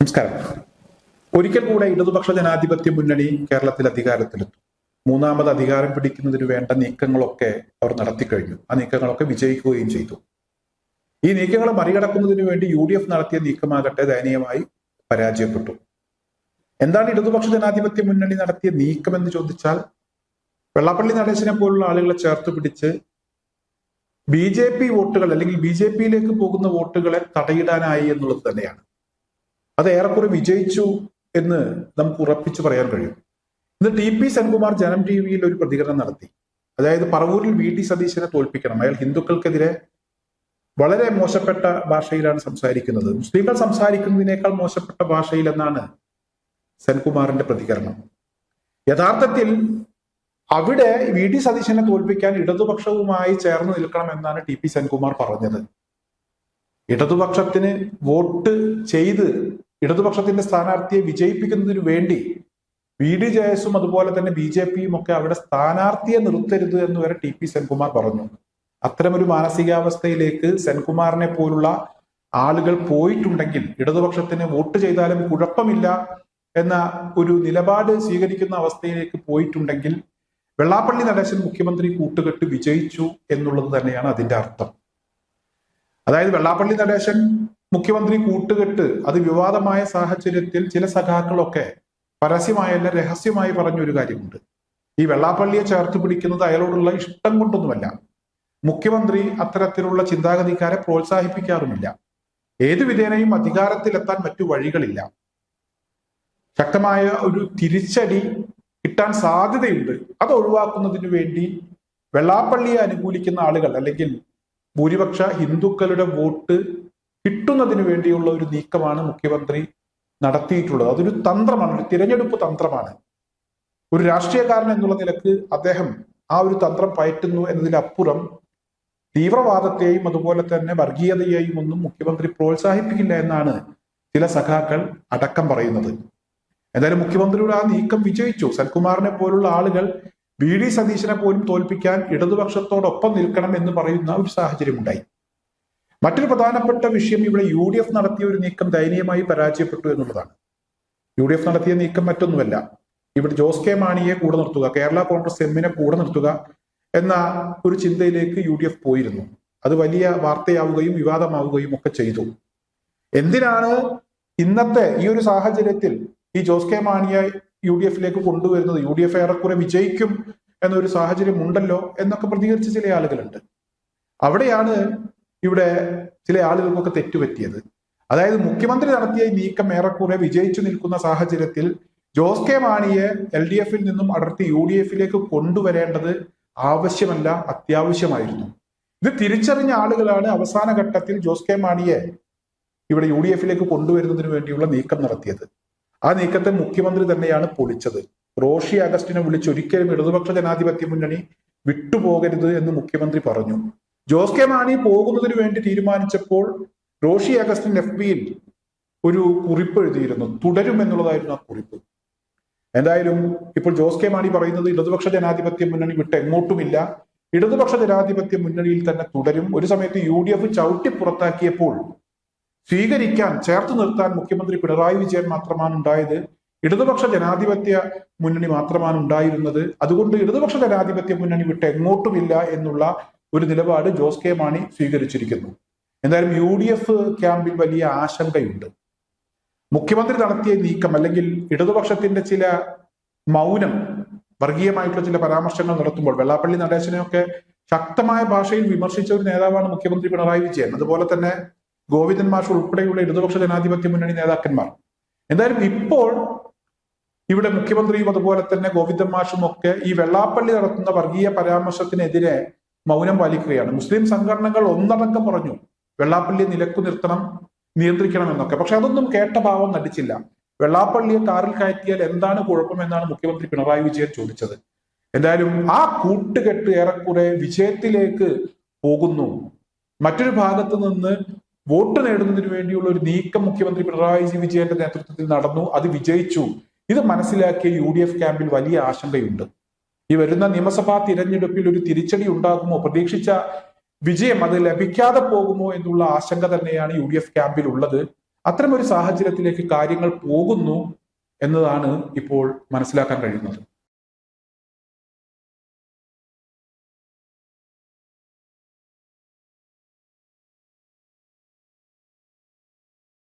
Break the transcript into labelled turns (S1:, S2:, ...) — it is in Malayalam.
S1: നമസ്കാരം. ഒരിക്കൽ കൂടെ ഇടതുപക്ഷ ജനാധിപത്യ മുന്നണി കേരളത്തിൽ അധികാരത്തിലെത്തും. മൂന്നാമത് അധികാരം പിടിക്കുന്നതിന് വേണ്ട നീക്കങ്ങളൊക്കെ അവർ നടത്തി കഴിഞ്ഞു ആ നീക്കങ്ങളൊക്കെ വിജയിക്കുകയും ചെയ്തു. ഈ നീക്കങ്ങളെ മറികടക്കുന്നതിന് വേണ്ടി യു ഡി എഫ് നടത്തിയ നീക്കമാകട്ടെ ദയനീയമായി പരാജയപ്പെട്ടു. എന്താണ് ഇടതുപക്ഷ ജനാധിപത്യ മുന്നണി നടത്തിയ നീക്കം എന്ന് ചോദിച്ചാൽ വെള്ളാപ്പള്ളി നടേശനെ പോലുള്ള ആളുകളെ ചേർത്ത് പിടിച്ച് ബി ജെ പി വോട്ടുകൾ അല്ലെങ്കിൽ ബി ജെ പിയിലേക്ക് പോകുന്ന വോട്ടുകളെ തടയിടാനായി എന്നുള്ളത് തന്നെയാണ്. അത് ഏറെക്കുറെ വിജയിച്ചു എന്ന് നമുക്ക് ഉറപ്പിച്ചു പറയാൻ കഴിയും. ഇന്ന് ടി പി സെൻകുമാർ ജനം ടി വിയിൽ ഒരു പ്രതികരണം നടത്തി. അതായത് പറവൂരിൽ വി ടി സതീശനെ തോൽപ്പിക്കണം. അയാൾ ഹിന്ദുക്കൾക്കെതിരെ വളരെ മോശപ്പെട്ട ഭാഷയിലാണ് സംസാരിക്കുന്നത്. മുസ്ലിങ്ങൾ സംസാരിക്കുന്നതിനേക്കാൾ മോശപ്പെട്ട ഭാഷയിൽ എന്നാണ് സെൻകുമാറിന്റെ പ്രതികരണം. യഥാർത്ഥത്തിൽ അവിടെ വി ഡി സതീശനെ തോൽപ്പിക്കാൻ ഇടതുപക്ഷവുമായി ചേർന്ന് നിൽക്കണം എന്നാണ് ടി പി സെൻകുമാർ പറഞ്ഞത്. ഇടതുപക്ഷത്തിന് വോട്ട് ചെയ്ത് ഇടതുപക്ഷത്തിന്റെ സ്ഥാനാർത്ഥിയെ വിജയിപ്പിക്കുന്നതിന് വേണ്ടി ബി ഡി ജയസും അതുപോലെ തന്നെ ബി ജെ പിയും ഒക്കെ അവിടെ സ്ഥാനാർത്ഥിയെ നിർത്തരുത് എന്ന് വരെ ടി പി സെൻകുമാർ പറഞ്ഞു. അത്തരമൊരു മാനസികാവസ്ഥയിലേക്ക് സെൻകുമാറിനെ പോലുള്ള ആളുകൾ പോയിട്ടുണ്ടെങ്കിൽ ഇടതുപക്ഷത്തിന് വോട്ട് ചെയ്താലും കുഴപ്പമില്ല എന്ന ഒരു നിലപാട് സ്വീകരിക്കുന്ന അവസ്ഥയിലേക്ക് പോയിട്ടുണ്ടെങ്കിൽ വെള്ളാപ്പള്ളി നടേശൻ മുഖ്യമന്ത്രി കൂട്ടുകെട്ട് വിജയിച്ചു എന്നുള്ളത് തന്നെയാണ് അതിന്റെ അർത്ഥം. അതായത് വെള്ളാപ്പള്ളി നടേശൻ മുഖ്യമന്ത്രി കൂട്ടുകെട്ട് അത് വിവാദമായ സാഹചര്യത്തിൽ ചില സഖാക്കളൊക്കെ പരസ്യമായല്ല രഹസ്യമായി പറഞ്ഞൊരു കാര്യമുണ്ട്. ഈ വെള്ളാപ്പള്ളിയെ ചേർത്ത് പിടിക്കുന്നത് അയാളോടുള്ള ഇഷ്ടം കൊണ്ടൊന്നുമല്ല. മുഖ്യമന്ത്രി അത്തരത്തിലുള്ള ചിന്താഗതിക്കാരെ പ്രോത്സാഹിപ്പിക്കാറുമില്ല. ഏതു വിധേനയും അധികാരത്തിലെത്താൻ മറ്റു വഴികളില്ല. ശക്തമായ ഒരു തിരിച്ചടി കിട്ടാൻ സാധ്യതയുണ്ട്. അത് ഒഴിവാക്കുന്നതിന് വേണ്ടി വെള്ളാപ്പള്ളിയെ അനുകൂലിക്കുന്ന ആളുകൾ അല്ലെങ്കിൽ ഭൂരിപക്ഷ ഹിന്ദുക്കളുടെ വോട്ട് കിട്ടുന്നതിന് വേണ്ടിയുള്ള ഒരു നീക്കമാണ് മുഖ്യമന്ത്രി നടത്തിയിട്ടുള്ളത്. അതൊരു തന്ത്രമാണ് ഒരു തിരഞ്ഞെടുപ്പ് തന്ത്രമാണ്. ഒരു രാഷ്ട്രീയക്കാരൻ എന്നുള്ള നിലയ്ക്ക് അദ്ദേഹം ആ ഒരു തന്ത്രം പയറ്റുന്നു എന്നതിലപ്പുറം തീവ്രവാദത്തെയും അതുപോലെ തന്നെ വർഗീയതയെയും ഒന്നും മുഖ്യമന്ത്രി പ്രോത്സാഹിപ്പിക്കില്ല എന്നാണ് ചില സഖാക്കൾ അടക്കം പറയുന്നത്. എന്തായാലും മുഖ്യമന്ത്രിയുടെ ആ നീക്കം വിജയിച്ചു. സൽകുമാറിനെ പോലുള്ള ആളുകൾ വി ഡി സതീശനെ പോലും തോൽപ്പിക്കാൻ ഇടതുപക്ഷത്തോടൊപ്പം നിൽക്കണം എന്ന് പറയുന്ന ഒരു സാഹചര്യം ഉണ്ടായി മറ്റൊരു പ്രധാനപ്പെട്ട വിഷയം ഇവിടെ യു ഡി എഫ് നടത്തിയ ഒരു നീക്കം ദയനീയമായി പരാജയപ്പെട്ടു എന്നുള്ളതാണ്. യു ഡി എഫ് നടത്തിയ നീക്കം മറ്റൊന്നുമല്ല. ഇവിടെ ജോസ് കെ മാണിയെ കൂടെ നിർത്തുക കേരള കോൺഗ്രസ് എമ്മിനെ കൂടെ നിർത്തുക എന്ന ഒരു ചിന്തയിലേക്ക് യു ഡി എഫ് പോയിരുന്നു. അത് വലിയ വാർത്തയാവുകയും വിവാദമാവുകയും ഒക്കെ ചെയ്തു. എന്തിനാണ് ഇന്നത്തെ ഈ ഒരു സാഹചര്യത്തിൽ ഈ ജോസ് കെ മാണിയെ യു ഡി എഫിലേക്ക് കൊണ്ടുവരുന്നത്? യു ഡി എഫ് ഏറെക്കുറെ വിജയിക്കും എന്നൊരു സാഹചര്യം ഉണ്ടല്ലോ എന്നൊക്കെ പ്രതികരിച്ച ചില ആളുകളുണ്ട്. അവിടെയാണ് ഇവിടെ ചില ആളുകൾക്കൊക്കെ തെറ്റുപറ്റിയത്. അതായത് മുഖ്യമന്ത്രി നടത്തിയ നീക്കം ഏറെക്കുറെ വിജയിച്ചു നിൽക്കുന്ന സാഹചര്യത്തിൽ ജോസ് കെ മാണിയെ എൽ ഡി എഫിൽ നിന്നും അടർത്തി യു ഡി എഫിലേക്ക് കൊണ്ടുവരേണ്ടത് ആവശ്യമല്ല അത്യാവശ്യമായിരുന്നു. ഇത് തിരിച്ചറിഞ്ഞ ആളുകളാണ് അവസാന ഘട്ടത്തിൽ ജോസ് കെ മാണിയെ ഇവിടെ യു ഡി എഫിലേക്ക് കൊണ്ടുവരുന്നതിന് വേണ്ടിയുള്ള നീക്കം നടത്തിയത്. ആ നീക്കത്തെ മുഖ്യമന്ത്രി തന്നെയാണ് പൊളിച്ചത്. റോഷി അഗസ്റ്റിനെ വിളിച്ചൊരിക്കലും ഇടതുപക്ഷ ജനാധിപത്യ മുന്നണി വിട്ടുപോകരുത് എന്ന് മുഖ്യമന്ത്രി പറഞ്ഞു. ജോസ് കെ മാണി പോകുന്നതിന് വേണ്ടി തീരുമാനിച്ചപ്പോൾ റോഷി അഗസ്റ്റിൻ എഫ് ബിയിൽ ഒരു കുറിപ്പ് എഴുതിയിരുന്നു. തുടരും എന്നുള്ളതായിരുന്നു ആ കുറിപ്പ്. എന്തായാലും ഇപ്പോൾ ജോസ് കെ മാണി പറയുന്നത് ഇടതുപക്ഷ ജനാധിപത്യ മുന്നണി വിട്ട് എങ്ങോട്ടുമില്ല. ഇടതുപക്ഷ ജനാധിപത്യ മുന്നണിയിൽ തന്നെ തുടരും. ഒരു സമയത്ത് യു ഡി എഫ് ചവിട്ടി പുറത്താക്കിയപ്പോൾ സ്വീകരിക്കാൻ ചേർത്ത് നിർത്താൻ മുഖ്യമന്ത്രി പിണറായി വിജയൻ മാത്രമാണ് ഉണ്ടായത്. ഇടതുപക്ഷ ജനാധിപത്യ മുന്നണി മാത്രമാണ് ഉണ്ടായിരുന്നത്. അതുകൊണ്ട് ഇടതുപക്ഷ ജനാധിപത്യ മുന്നണി വിട്ട് എങ്ങോട്ടുമില്ല എന്നുള്ള ഒരു നിലപാട് ജോസ് കെ മാണി സ്വീകരിച്ചിരിക്കുന്നു. എന്തായാലും യു ഡി എഫ് ക്യാമ്പിൽ വലിയ ആശങ്കയുണ്ട്. മുഖ്യമന്ത്രി നടത്തിയ നീക്കം അല്ലെങ്കിൽ ഇടതുപക്ഷത്തിന്റെ ചില മൗനം വർഗീയമായിട്ടുള്ള ചില പരാമർശങ്ങൾ നടത്തുമ്പോൾ വെള്ളാപ്പള്ളി നടേശനെയൊക്കെ ശക്തമായ ഭാഷയിൽ വിമർശിച്ച ഒരു നേതാവാണ് മുഖ്യമന്ത്രി പിണറായി വിജയൻ. അതുപോലെ തന്നെ ഗോവിന്ദൻ മാഷ് ഉൾപ്പെടെയുള്ള ഇടതുപക്ഷ ജനാധിപത്യ മുന്നണി നേതാക്കന്മാർ. എന്തായാലും ഇപ്പോൾ ഇവിടെ മുഖ്യമന്ത്രിയും അതുപോലെ തന്നെ ഗോവിന്ദൻ മാഷും ഒക്കെ ഈ വെള്ളാപ്പള്ളി നടത്തുന്ന വർഗീയ പരാമർശത്തിനെതിരെ മൗനം പാലിക്കുകയാണ്. മുസ്ലിം സംഘടനകൾ ഒന്നടങ്കം പറഞ്ഞു വെള്ളാപ്പള്ളി നിലക്കു നിർത്തണം നിയന്ത്രിക്കണം എന്നൊക്കെ. പക്ഷെ അതൊന്നും കേട്ട ഭാവം നടിച്ചില്ല. വെള്ളാപ്പള്ളിയെ കാറിൽ കയറ്റിയാൽ എന്താണ് കുഴപ്പമെന്നാണ് മുഖ്യമന്ത്രി പിണറായി വിജയൻ ചോദിച്ചത്. എന്തായാലും ആ കൂട്ടുകെട്ട് ഏറെക്കുറെ വിജയത്തിലേക്ക് പോകുന്നു. മറ്റൊരു ഭാഗത്ത് നിന്ന് വോട്ട് നേടുന്നതിന് വേണ്ടിയുള്ള ഒരു നീക്കം മുഖ്യമന്ത്രി പിണറായി വിജയന്റെ നേതൃത്വത്തിൽ നടന്നു. അത് വിജയിച്ചു. ഇത് മനസ്സിലാക്കിയ യു ക്യാമ്പിൽ വലിയ ആശങ്കയുണ്ട്. ഈ വരുന്ന നിയമസഭാ തിരഞ്ഞെടുപ്പിൽ ഒരു തിരിച്ചടി ഉണ്ടാകുമോ? പ്രതീക്ഷിച്ച വിജയം അത് ലഭിക്കാതെ പോകുമോ എന്നുള്ള ആശങ്ക തന്നെയാണ് യു ഡി എഫ് ക്യാമ്പിൽ ഉള്ളത്. അത്തരമൊരു സാഹചര്യത്തിലേക്ക് കാര്യങ്ങൾ പോകുന്നു എന്നതാണ് ഇപ്പോൾ മനസ്സിലാക്കാൻ കഴിയുന്നത്.